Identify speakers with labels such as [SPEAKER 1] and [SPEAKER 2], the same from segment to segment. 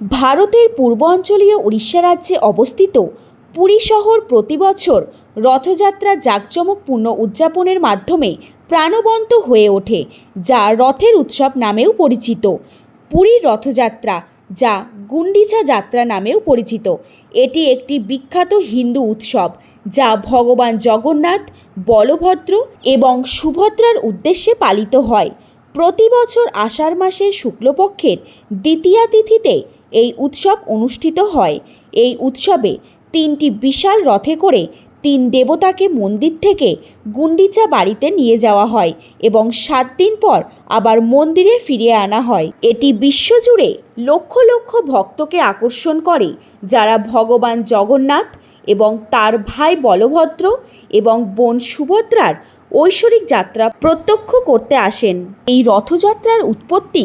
[SPEAKER 1] ভারতের পূর্বাঞ্চলীয় উড়িষ্যা রাজ্যে অবস্থিত পুরী শহর প্রতি বছর রথযাত্রা জাঁকজমকপূর্ণ উদযাপনের মাধ্যমে প্রাণবন্ত হয়ে ওঠে, যা রথের উৎসব নামেও পরিচিত। পুরীর রথযাত্রা, যা গুন্ডিচা যাত্রা নামেও পরিচিত। এটি একটি বিখ্যাত হিন্দু উৎসব, যা ভগবান জগন্নাথ, বলভদ্র এবং সুভদ্রার উদ্দেশ্যে পালিত হয়। প্রতি বছর আষাঢ় মাসের শুক্লপক্ষের দ্বিতীয়া তিথিতে এই উৎসব অনুষ্ঠিত হয়। এই উৎসবে তিনটি বিশাল রথে করে তিন দেবতাকে মন্দির থেকে গুন্ডিচা বাড়িতে নিয়ে যাওয়া হয় এবং সাত দিন পর আবার মন্দিরে ফিরিয়ে আনা হয়। এটি বিশ্বজুড়ে লক্ষ লক্ষ ভক্তকে আকর্ষণ করে, যারা ভগবান জগন্নাথ এবং তার ভাই বলভদ্র এবং বোন সুভদ্রার ঐশ্বরিক যাত্রা প্রত্যক্ষ করতে আসেন। এই রথযাত্রার উৎপত্তি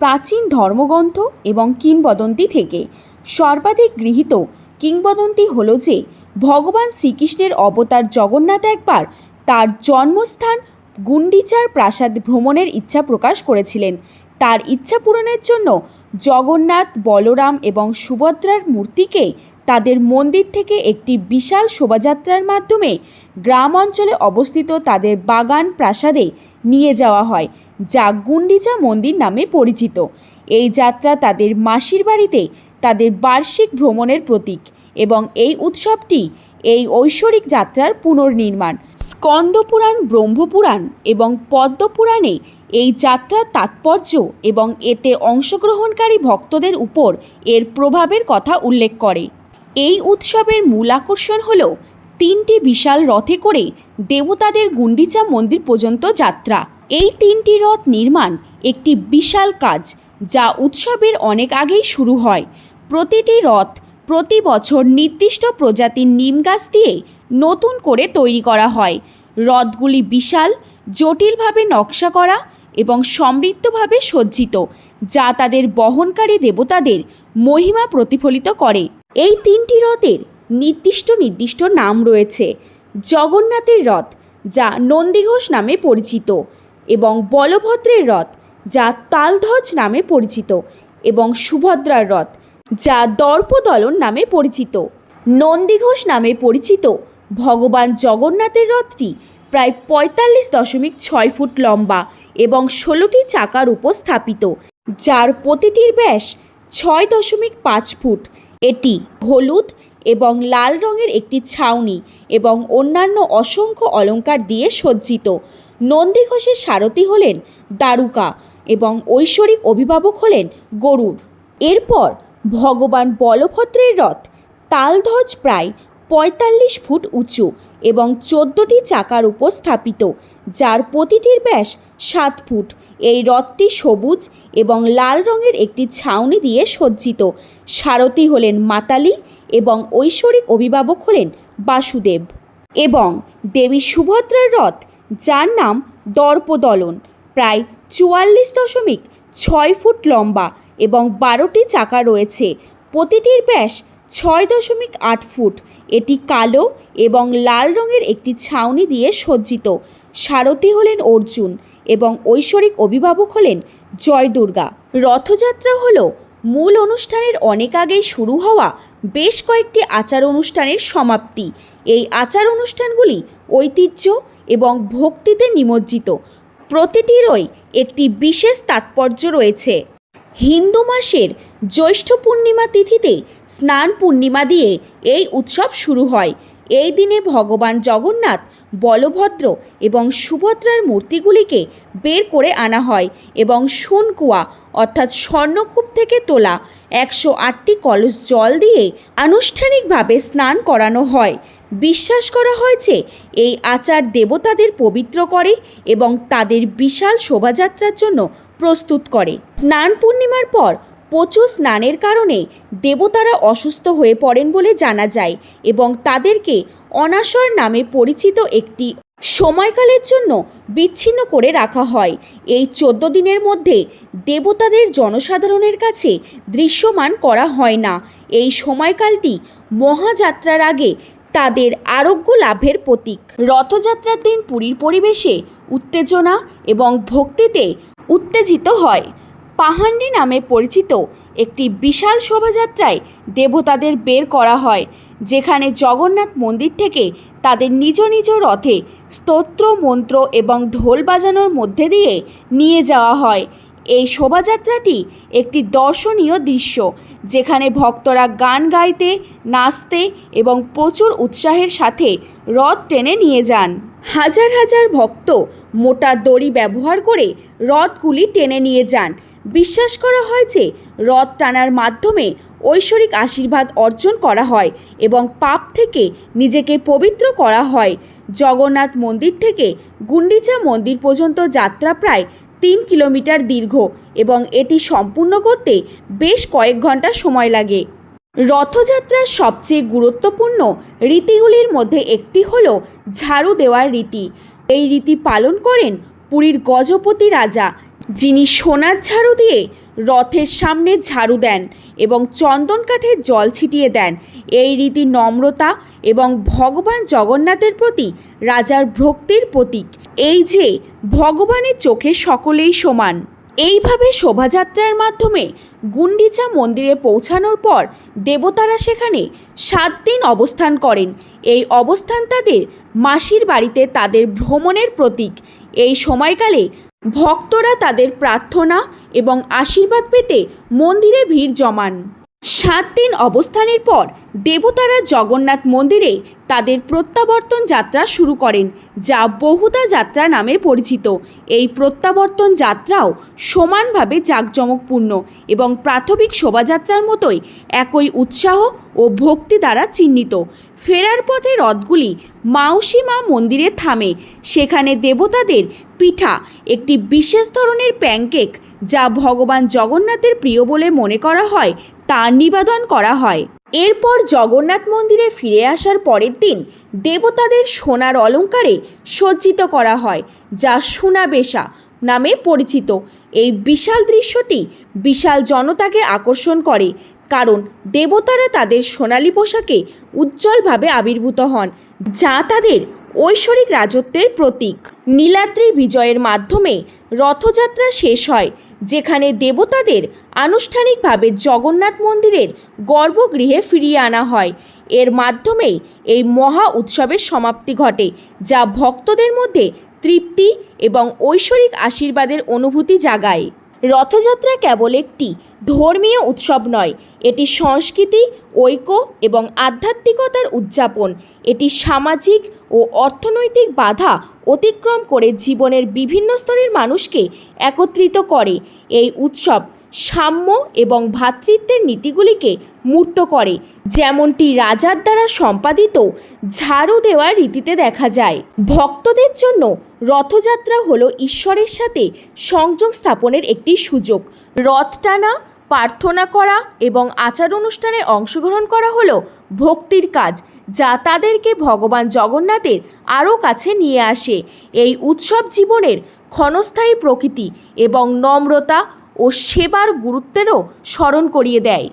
[SPEAKER 1] প্রাচীন ধর্মগ্রন্থ এবং কিংবদন্তি থেকে। সর্বাধিক গৃহীত কিংবদন্তি হল যে, ভগবান শ্রীকৃষ্ণের অবতার জগন্নাথ একবার তার জন্মস্থান গুন্ডিচার প্রাসাদ ভ্রমণের ইচ্ছা প্রকাশ করেছিলেন। তার ইচ্ছা পূরণের জন্য জগন্নাথ, বলরাম এবং সুভদ্রার মূর্তিকে তাদের মন্দির থেকে একটি বিশাল শোভাযাত্রার মাধ্যমে গ্রাম অঞ্চলে অবস্থিত তাদের বাগান প্রাসাদে নিয়ে যাওয়া হয়, যা গুন্ডিচা মন্দির নামে পরিচিত। এই যাত্রা তাদের মাসির বাড়িতে তাদের বার্ষিক ভ্রমণের প্রতীক এবং এই উৎসবটি এই ঐশ্বরিক যাত্রার পুনর্নির্মাণ। স্কন্দপুরাণ, ব্রহ্মপুরাণ এবং পদ্মপুরাণে এই যাত্রার তাৎপর্য এবং এতে অংশগ্রহণকারী ভক্তদের উপর এর প্রভাবের কথা উল্লেখ করে। এই উৎসবের মূল আকর্ষণ হল তিনটি বিশাল রথে করে দেবতাদের গুন্ডিচা মন্দির পর্যন্ত যাত্রা। এই তিনটি রথ নির্মাণ একটি বিশাল কাজ, যা উৎসবের অনেক আগেই শুরু হয়। প্রতিটি রথ প্রতি বছর নির্দিষ্ট প্রজাতির নিম গাছ দিয়ে নতুন করে তৈরি করা হয়। রথগুলি বিশাল, জটিলভাবে নকশা করা এবং সমৃদ্ধভাবে সজ্জিত, যা তাদের বহনকারী দেবতাদের মহিমা প্রতিফলিত করে। এই তিনটি রথের নির্দিষ্ট নির্দিষ্ট নাম রয়েছে। জগন্নাথের রথ যা নন্দীঘোষ নামে পরিচিত এবং বলভদ্রের রথ যা তালধ্বজ নামে পরিচিত এবং সুভদ্রার রথ যা দর্পদলন নামে পরিচিত। নন্দীঘোষ নামে পরিচিত। ভগবান জগন্নাথের রথটি প্রায় পঁয়তাল্লিশ দশমিক ছয় ফুট লম্বা এবং ষোলোটি চাকার উপর স্থাপিত, যার প্রতিটির ব্যাস ছয় দশমিক পাঁচ ফুট। এটি হলুদ এবং লাল রঙের একটি ছাউনি এবং অন্যান্য অসংখ্য অলংকার দিয়ে সজ্জিত। নন্দীঘোষের সারথি হলেন দারুকা এবং ঐশ্বরিক অভিভাবক হলেন গরুড়। এরপর ভগবান বলভদ্রের রথ তালধ্বজ প্রায় পঁয়তাল্লিশ ফুট উঁচু এবং চোদ্দোটি চাকার উপর স্থাপিত, যার প্রতিটির ব্যাস সাত ফুট। এই রথটি সবুজ এবং লাল রঙের একটি ছাউনি দিয়ে সজ্জিত। সারথি হলেন মাতালি এবং ঐশ্বরিক অভিভাবক হলেন বাসুদেব এবং দেবী সুভদ্রার রথ, যার নাম দর্পদলন, প্রায় চুয়াল্লিশ দশমিক ছয় ফুট লম্বা এবং বারোটি চাকা রয়েছে। প্রতিটির ব্যাস ছয় দশমিক আট ফুট। এটি কালো এবং লাল রঙের একটি ছাউনি দিয়ে সজ্জিত। সারথি হলেন অর্জুন এবং ঐশ্বরিক অভিভাবক হলেন জয় দুর্গা রথযাত্রা হল মূল অনুষ্ঠানের অনেক আগেই শুরু হওয়া বেশ কয়েকটি আচার অনুষ্ঠানের সমাপ্তি। এই আচার অনুষ্ঠানগুলি ঐতিহ্য এবং ভক্তিতে নিমজ্জিত। প্রতিটিরই একটি বিশেষ তাৎপর্য রয়েছে। হিন্দু মাসের জ্যৈষ্ঠ পূর্ণিমা তিথিতে স্নান পূর্ণিমা দিয়ে এই উৎসব শুরু হয়। এই দিনে ভগবান জগন্নাথ, বলভদ্র এবং সুভদ্রার মূর্তিগুলিকে বের করে আনা হয় এবং সোনকুয়া অর্থাৎ স্বর্ণকূপ থেকে তোলা একশো আটটি কলস জল দিয়ে আনুষ্ঠানিকভাবে স্নান করানো হয়। বিশ্বাস করা হয় যে এই আচার দেবতাদের পবিত্র করে এবং তাদের বিশাল শোভাযাত্রার জন্য প্রস্তুত করে। স্নান পূর্ণিমার পর প্রচুর স্নানের কারণে দেবতারা অসুস্থ হয়ে পড়েন বলে জানা যায় এবং তাদেরকে অনাসর নামে পরিচিত একটি সময়কালের জন্য বিচ্ছিন্ন করে রাখা হয়। এই চোদ্দ দিনের মধ্যে দেবতাদের জনসাধারণের কাছে দৃশ্যমান করা হয় না। এই সময়কালটি মহাযাত্রার আগে তাদের আরোগ্য লাভের প্রতীক। রথযাত্রার দিন পুরীর পরিবেশে উত্তেজনা এবং ভক্তিতে উত্তেজিত হয়। পাহান্ডি নামে পরিচিত একটি বিশাল শোভাযাত্রায় দেবতাদের বের করা হয়, যেখানে জগন্নাথ মন্দির থেকে তাদের নিজ নিজ রথে স্তোত্র, মন্ত্র এবং ঢোল বাজানোর মধ্যে দিয়ে নিয়ে যাওয়া হয়। এই শোভাযাত্রাটি একটি দর্শনীয় দৃশ্য, যেখানে ভক্তরা গান গাইতে, নাচতে এবং প্রচুর উৎসাহের সাথে রথ টেনে নিয়ে যান। হাজার হাজার ভক্ত মোটা দড়ি ব্যবহার করে রথগুলি টেনে নিয়ে যান। বিশ্বাস করা হয় যে রথ টানার মাধ্যমে ঐশ্বরিক আশীর্বাদ অর্জন করা হয় এবং পাপ থেকে নিজেকে পবিত্র করা হয়। জগন্নাথ মন্দির থেকে গুন্ডিচা মন্দির পর্যন্ত যাত্রা প্রায় তিন কিলোমিটার দীর্ঘ এবং এটি সম্পূর্ণ করতে বেশ কয়েক ঘণ্টা সময় লাগে। রথযাত্রার সবচেয়ে গুরুত্বপূর্ণ রীতিগুলির মধ্যে একটি হলো ঝাড়ু দেওয়ার রীতি। এই রীতি পালন করেন পুরীর গজপতি রাজা, যিনি সোনার ঝাড়ু দিয়ে রথের সামনে ঝাড়ু দেন এবং চন্দন কাঠের জল ছিটিয়ে দেন। এই রীতি নম্রতা এবং ভগবান জগন্নাথের প্রতি রাজার ভক্তির প্রতীক। এই যে ভগবানের চোখে সকলেই সমান, এইভাবে শোভাযাত্রার মাধ্যমে গুন্ডিচা মন্দিরে পৌঁছানোর পর দেবতারা সেখানে সাত দিন অবস্থান করেন। এই অবস্থান তাদের মাসির বাড়িতে তাদের ভ্রমণের প্রতীক। এই সময়কালে ভক্তরা তাদের প্রার্থনা এবং আশীর্বাদ পেতে মন্দিরে ভিড় জমান। সাত দিন অবস্থানের পর দেবতারা জগন্নাথ মন্দিরে তাদের প্রত্যাবর্তন যাত্রা শুরু করেন, যা বহুদা যাত্রা নামে পরিচিত। এই প্রত্যাবর্তন যাত্রাও সমানভাবে জাঁকজমকপূর্ণ এবং প্রাথমিক শোভাযাত্রার মতোই একই উৎসাহ ও ভক্তি দ্বারা চিহ্নিত। ফেরার পথে রথগুলি মাউসী মা মন্দিরে থামে, সেখানে দেবতাদের পিঠা, একটি বিশেষ ধরনের প্যানকেক, যা ভগবান জগন্নাথের প্রিয় বলে মনে করা হয় তা নিবেদন করা হয়। এরপর জগন্নাথ মন্দিরে ফিরে আসার পরের দিন দেবতাদের সোনার অলঙ্কারে সজ্জিত করা হয়, যা সোনাবেশা নামে পরিচিত। এই বিশাল দৃশ্যটি বিশাল জনতাকে আকর্ষণ করে, কারণ দেবতারা তাদের সোনালী পোশাকে উজ্জ্বলভাবে আবির্ভূত হন, যা তাদের ঐশ্বরিক রাজত্বের প্রতীক। নীলাদ্রি বিজয়ের মাধ্যমে রথযাত্রা শেষ হয় যেখানে দেবতাদের আনুষ্ঠানিকভাবে জগন্নাথ মন্দিরের গর্ভগৃহে ফিরিয়ে আনা হয়। এর মাধ্যমেই এই মহা উৎসবের সমাপ্তি ঘটে, যা ভক্তদের মধ্যে তৃপ্তি এবং ঐশ্বরিক আশীর্বাদের অনুভূতি জাগায়। রথযাত্রা কেবল একটি ধর্মীয় উৎসব নয়, এটি সংস্কৃতি, ঐক্য এবং আধ্যাত্মিকতার উদযাপন। এটি সামাজিক ও অর্থনৈতিক বাধা অতিক্রম করে জীবনের বিভিন্ন স্তরের মানুষকে একত্রিত করে। এই উৎসব সাম্য এবং ভ্রাতৃত্বের নীতিগুলিকে মূর্ত করে, যেমনটি রাজার দ্বারা সম্পাদিত ঝাড়ু দেওয়ার রীতিতে দেখা যায়। ভক্তদের জন্য রথযাত্রা হলো ঈশ্বরের সাথে সংযোগ স্থাপনের একটি সুযোগ। রথ টানা, প্রার্থনা করা এবং আচার অনুষ্ঠানে অংশগ্রহণ করা হলো ভক্তির কাজ। যা তাদেরকে ভগবান জগন্নাথের আরও কাছে নিয়ে আসে। এই উৎসব জীবনের ক্ষণস্থায়ী প্রকৃতি এবং নম্রতা ও সেবার গুরুত্বেরও স্মরণ করিয়ে দেয়।